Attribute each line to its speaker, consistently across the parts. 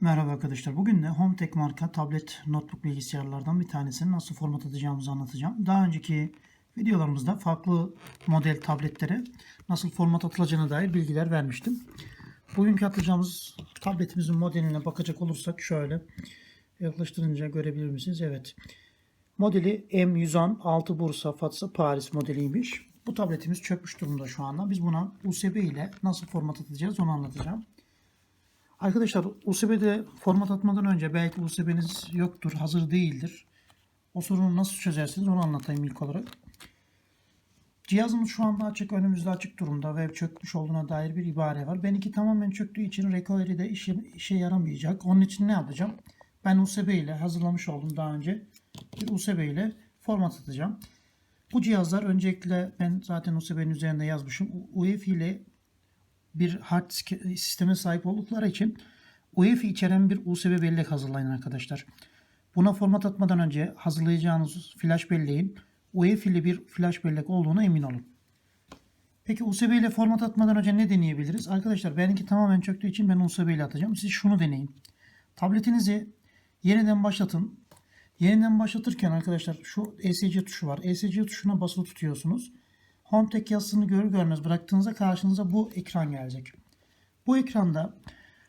Speaker 1: Merhaba arkadaşlar. Bugün de HomeTech marka tablet notebook bilgisayarlardan bir tanesini nasıl format atacağımızı anlatacağım. Daha önceki videolarımızda farklı model tabletlere nasıl format atılacağına dair bilgiler vermiştim. Bugünkü atacağımız tabletimizin modeline bakacak olursak şöyle yaklaştırınca görebilir misiniz? Evet. Modeli M110 6 Bursa Fatsa Paris modeliymiş. Bu tabletimiz çökmüş durumda şu anda. Biz buna USB ile nasıl format atacağız onu anlatacağım. Arkadaşlar USB'de format atmadan önce belki USB'niz yoktur, hazır değildir. O sorunu nasıl çözersiniz onu anlatayım ilk olarak. Cihazımız şu anda açık, önümüzde açık durumda ve çökmüş olduğuna dair bir ibare var. Benimki tamamen çöktüğü için recovery'de işe, işe yaramayacak. Onun için ne yapacağım? Ben USB ile hazırlamış oldum daha önce. Bir USB ile format atacağım. Bu cihazlar öncelikle ben zaten USB'nin üzerinde yazmışım. UEFI ile bir hard sisteme sahip oldukları için UEFI içeren bir USB bellek hazırlayın arkadaşlar. Buna format atmadan önce hazırlayacağınız flash belleğin UEFI'li bir flash bellek olduğuna emin olun. Peki USB ile format atmadan önce ne deneyebiliriz? Arkadaşlar benimki tamamen çöktüğü için ben USB ile atacağım. Siz şunu deneyin. Tabletinizi yeniden başlatın. Yeniden başlatırken arkadaşlar şu ESC tuşu var. ESC tuşuna basılı tutuyorsunuz. Home Tek yazısını görür görmez bıraktığınızda karşınıza bu ekran gelecek. Bu ekranda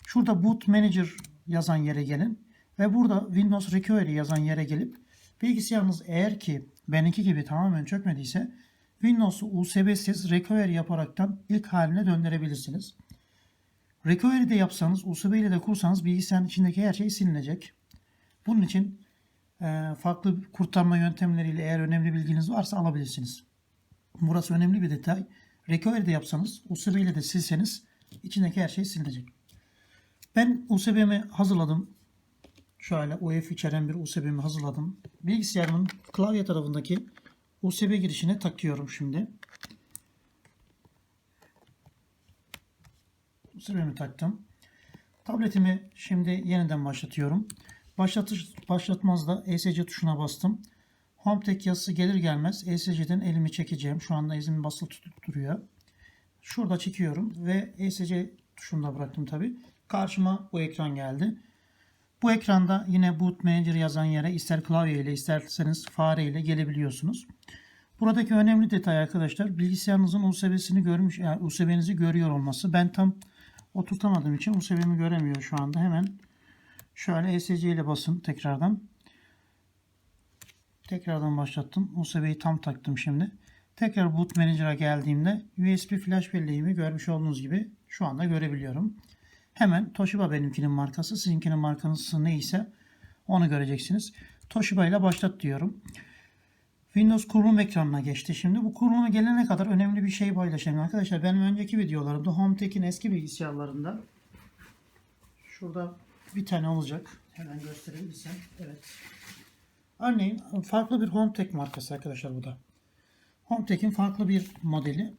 Speaker 1: şurada Boot Manager yazan yere gelin ve burada Windows Recovery yazan yere gelip bilgisayarınız eğer ki benimki gibi tamamen çökmediyse Windows'u USB'siz recovery yaparaktan ilk haline döndürebilirsiniz. Recovery de yapsanız, USB ile de kursanız bilgisayarın içindeki her şey silinecek. Bunun için farklı kurtarma yöntemleriyle eğer önemli bilginiz varsa alabilirsiniz. Burası önemli bir detay. Recovery de yapsanız, USB ile de silseniz içindeki her şey silinecek. Ben USB'mi hazırladım. Şöyle UEFI içeren bir USB'mi hazırladım. Bilgisayarımın klavye tarafındaki USB girişine takıyorum şimdi. USB'mi taktım. Tabletimi şimdi yeniden başlatıyorum. Başlatış, başlatmazda ESC tuşuna bastım. Home Tek yazısı gelir gelmez ESC'den elimi çekeceğim. Şu anda izin basılı tutup duruyor. Şurada çekiyorum ve ESC tuşunda bıraktım tabi. Karşıma bu ekran geldi. Bu ekranda yine Boot Manager yazan yere ister klavye ile isterseniz fare ile gelebiliyorsunuz. Buradaki önemli detay arkadaşlar bilgisayarınızın USB'sini görmüş, yani USB'nizi görüyor olması. Ben tam oturtamadığım için USB'mi göremiyor şu anda. Hemen şöyle ESC ile basın tekrardan. Tekrardan başlattım. USB'yi tam taktım şimdi. Tekrar Boot Manager'a geldiğimde USB flash belleğimi görmüş olduğunuz gibi şu anda görebiliyorum. Hemen Toshiba benimkinin markası. Sizinkinin markanız neyse onu göreceksiniz. Toshiba ile başlat diyorum. Windows kurulum ekranına geçti. Şimdi bu kuruluma gelene kadar önemli bir şey paylaşayım arkadaşlar. Benim önceki videolarımda HomeTech'in eski bilgisayarlarında şurada bir tane olacak. Hemen gösterebilirsem. Evet. Örneğin farklı bir HomeTech markası arkadaşlar bu da. HomeTech'in farklı bir modeli.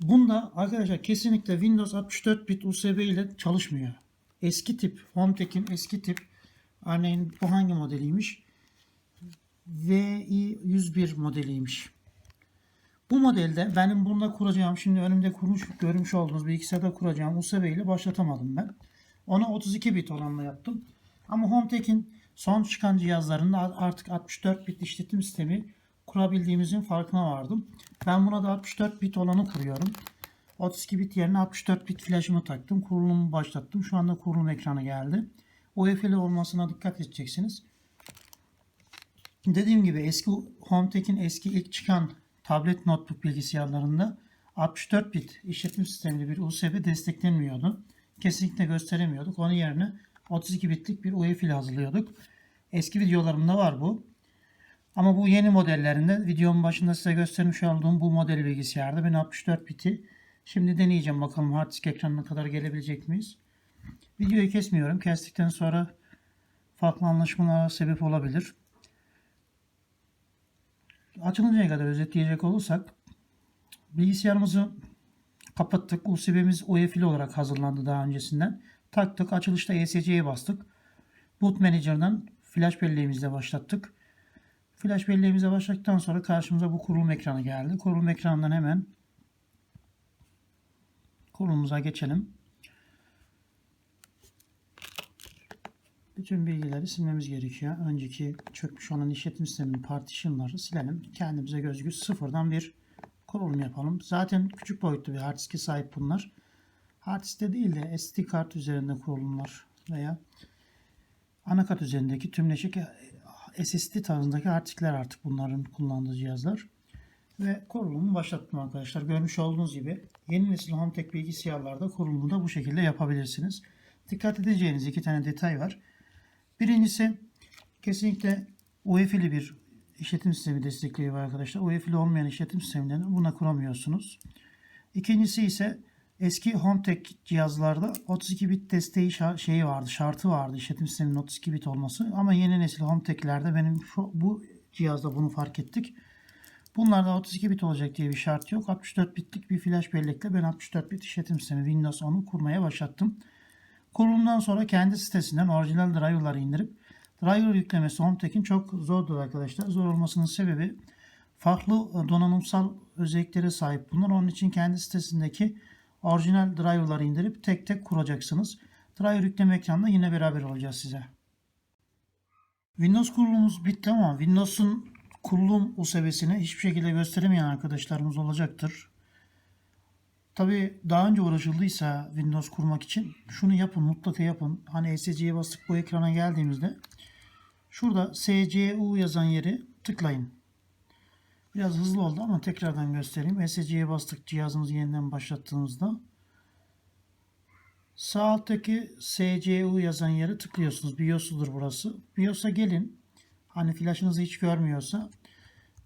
Speaker 1: Bunda arkadaşlar kesinlikle Windows 64 bit USB ile çalışmıyor. Eski tip HomeTech'in eski tip örneğin bu hangi modeliymiş? VI101 modeliymiş. Bu modelde benim bunda kuracağım şimdi önümde kurmuş görmüş olduğunuz bilgisayarda kuracağım USB ile başlatamadım ben. Ona 32 bit olanla yaptım. Ama HomeTech'in son çıkan cihazlarında artık 64 bit işletim sistemi kurabildiğimizin farkına vardım. Ben buna da 64 bit olanı kuruyorum. 32 bit yerine 64 bit flash'ımı taktım. Kurulumu başlattım. Şu anda kurulum ekranı geldi. UEFI'li olmasına dikkat edeceksiniz. Dediğim gibi eski HomeTech'in eski ilk çıkan tablet notebook bilgisayarlarında 64 bit işletim sistemli bir USB desteklenmiyordu. Kesinlikle gösteremiyorduk. Onun yerine 32 bitlik bir UEFI ile hazırlıyorduk. Eski videolarımda var bu. Ama bu yeni modellerinde videonun başında size göstermiş olduğum bu model bilgisayarda ben 64 biti şimdi deneyeceğim bakalım hard disk ekranına kadar gelebilecek miyiz? Videoyu kesmiyorum. Kestikten sonra farklı anlaşmalara sebep olabilir. Açılıncaya kadar özetleyecek olursak bilgisayarımızı kapattık. USB'miz UEFI'li olarak hazırlandı daha öncesinden. Taktık. Açılışta ESC'ye bastık. Boot Manager'dan flash belleğimizle başlattık. Flash belleğimize başladıktan sonra karşımıza bu kurulum ekranı geldi. Kurulum ekranından hemen kurulumuza geçelim. Bütün bilgileri silmemiz gerekiyor. Önceki çökmüş olan işletim sisteminin partitionları silelim. Kendimize gözgü sıfırdan bir kurulum yapalım. Zaten küçük boyutlu bir hard sahip bunlar. Hard değil de SD kart üzerinde kurulumlar veya anakart üzerindeki tümleşik SSD tarzındaki diskler artık bunların kullandığı cihazlar. Ve kurulumu başlattım arkadaşlar. Görmüş olduğunuz gibi yeni nesil HomeTech bilgisayarlarda kurulumu da bu şekilde yapabilirsiniz. Dikkat edeceğiniz iki tane detay var. Birincisi kesinlikle UEFI'li bir işletim sistemi destekliyor arkadaşlar. UEFI'li olmayan işletim sistemlerini buna kuramıyorsunuz. İkincisi ise eski HomeTech cihazlarda 32 bit desteği şeyi vardı, şartı vardı işletim sisteminin 32 bit olması. Ama yeni nesil HomeTech'lerde benim şu, bu cihazda bunu fark ettik. Bunlarda 32 bit olacak diye bir şart yok. 64 bitlik bir flash bellekle ben 64 bit işletim sistemi Windows 10'u kurmaya başlattım. Kurulumdan sonra kendi sitesinden orijinal driver'ları indirip driver yüklemesi HomeTech'in çok zordur arkadaşlar. Zor olmasının sebebi farklı donanımsal özelliklere sahip bunlar. Onun için kendi sitesindeki orijinal driver'ları indirip tek tek kuracaksınız. Driver yükleme ekranında yine beraber olacağız size. Windows kurulumumuz bitti ama Windows'un kurulum USB'sini hiçbir şekilde gösteremeyen arkadaşlarımız olacaktır. Tabi daha önce uğraşıldıysa Windows kurmak için şunu yapın mutlaka yapın. Hani ESC'ye bastık bu ekrana geldiğimizde şurada SCU yazan yeri tıklayın. Biraz hızlı oldu ama tekrardan göstereyim. ESC'ye bastık cihazımızı yeniden başlattığımızda sağ alttaki SCU yazan yeri tıklıyorsunuz. BIOS'udur burası. BIOS'a gelin. Hani flaşınızı hiç görmüyorsa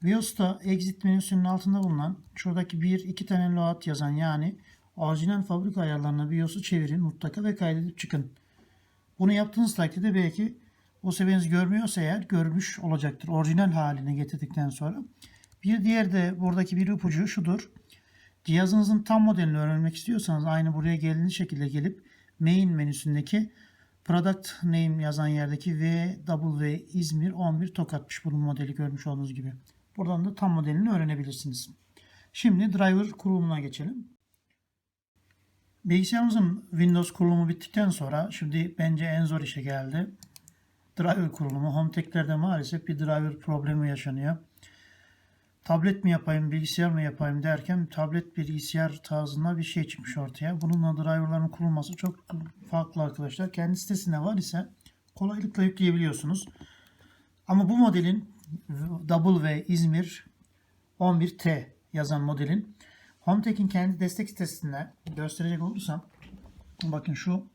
Speaker 1: BIOS'ta exit menüsünün altında bulunan şuradaki bir iki tane load yazan yani orijinal fabrika ayarlarına BIOS'u çevirin mutlaka ve kaydedip çıkın. Bunu yaptığınız takdirde belki o seviyeniz görmüyorsa eğer görmüş olacaktır. Orijinal haline getirdikten sonra. Bir diğer de buradaki bir ipucu şudur. Cihazınızın tam modelini öğrenmek istiyorsanız aynı buraya geldiğiniz şekilde gelip main menüsündeki Product Name yazan yerdeki VW İzmir 11 Tokatmış bunun modeli görmüş olduğunuz gibi. Buradan da tam modelini öğrenebilirsiniz. Şimdi driver kurulumuna geçelim. Bilgisayarımızın Windows kurulumu bittikten sonra şimdi bence en zor işe geldi. Driver kurulumu. HomeTech'lerde maalesef bir driver problemi yaşanıyor. Tablet mi yapayım, bilgisayar mı yapayım derken tablet bilgisayar tarzında bir şey çıkmış ortaya. Bununla driverların kurulması çok farklı arkadaşlar. Kendi sitesinde var ise kolaylıkla yükleyebiliyorsunuz. Ama bu modelin Double ve İzmir 11T yazan modelin HomeTech'in kendi destek sitesinde gösterecek olursam bakın şu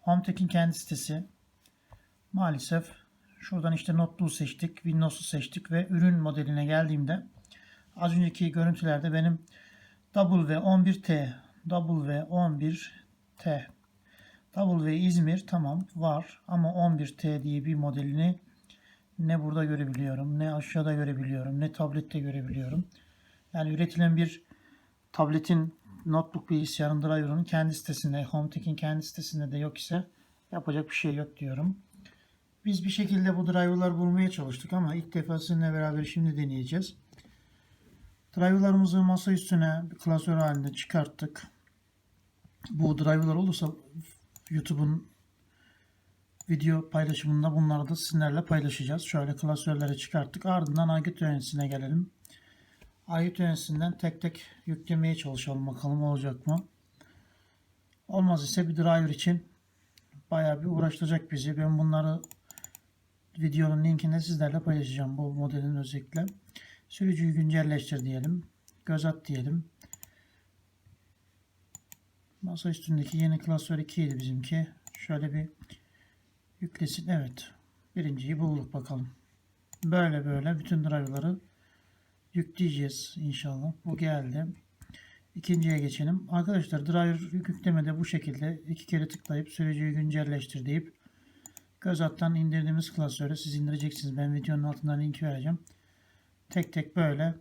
Speaker 1: HomeTech'in kendi sitesi maalesef şuradan işte Notebook'u seçtik, Windows'u seçtik ve ürün modeline geldiğimde az önceki görüntülerde benim Double ve 11T Double ve 11T Double ve İzmir tamam var ama 11T diye bir modelini ne burada görebiliyorum, ne aşağıda görebiliyorum, ne tablette görebiliyorum. Yani üretilen bir tabletin notebook bilgisayarın driver'ının kendi sitesinde, HomeTech'in kendi sitesinde de yok ise yapacak bir şey yok diyorum. Biz bir şekilde bu driver'lar bulmaya çalıştık ama ilk defa sizinle beraber şimdi deneyeceğiz. Driver'larımızı masa üstüne klasör halinde çıkarttık. Bu driver'lar olursa YouTube'un video paylaşımında bunları da sizlerle paylaşacağız. Şöyle klasörlere çıkarttık. Ardından aygıt yöneticisine gelelim. Aygıt yöneticisinden tek tek yüklemeye çalışalım. Bakalım olacak mı? Olmaz ise bir driver için bayağı bir uğraştıracak bizi. Ben bunları videonun linkinde sizlerle paylaşacağım. Bu modelin özellikle. Sürücüyü güncelleştir diyelim. Göz at diyelim. Masa üstündeki yeni klasör 2 idi bizimki. Şöyle bir yüklesin. Evet. Birinciyi bulduk bakalım. Böyle böyle bütün driver'ları yükleyeceğiz inşallah. Bu geldi. İkinciye geçelim. Arkadaşlar driver yüklemede bu şekilde iki kere tıklayıp sürücüyü güncelleştir deyip göz attan indirdiğimiz klasörü siz indireceksiniz. Ben videonun altından linki vereceğim. Tek tek böyle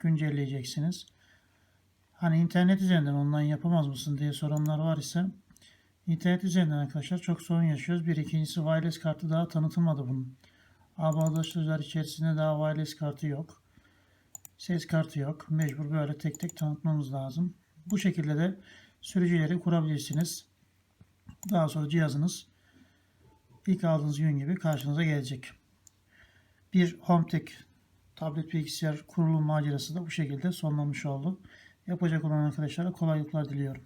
Speaker 1: güncelleyeceksiniz. Hani internet üzerinden online yapamaz mısın diye soranlar var ise İnternet üzerinden arkadaşlar çok sorun yaşıyoruz. Bir ikincisi wireless kartı daha tanıtılmadı bunun. Ağ bağdaşlıklar içerisinde daha wireless kartı yok. Ses kartı yok. Mecbur böyle tek tek tanıtmamız lazım. Bu şekilde de sürücüleri kurabilirsiniz. Daha sonra cihazınız ilk aldığınız gün gibi karşınıza gelecek. Bir HomeTech tablet bilgisayar kurulum macerası da bu şekilde sonlanmış oldu. Yapacak olan arkadaşlara kolaylıklar diliyorum.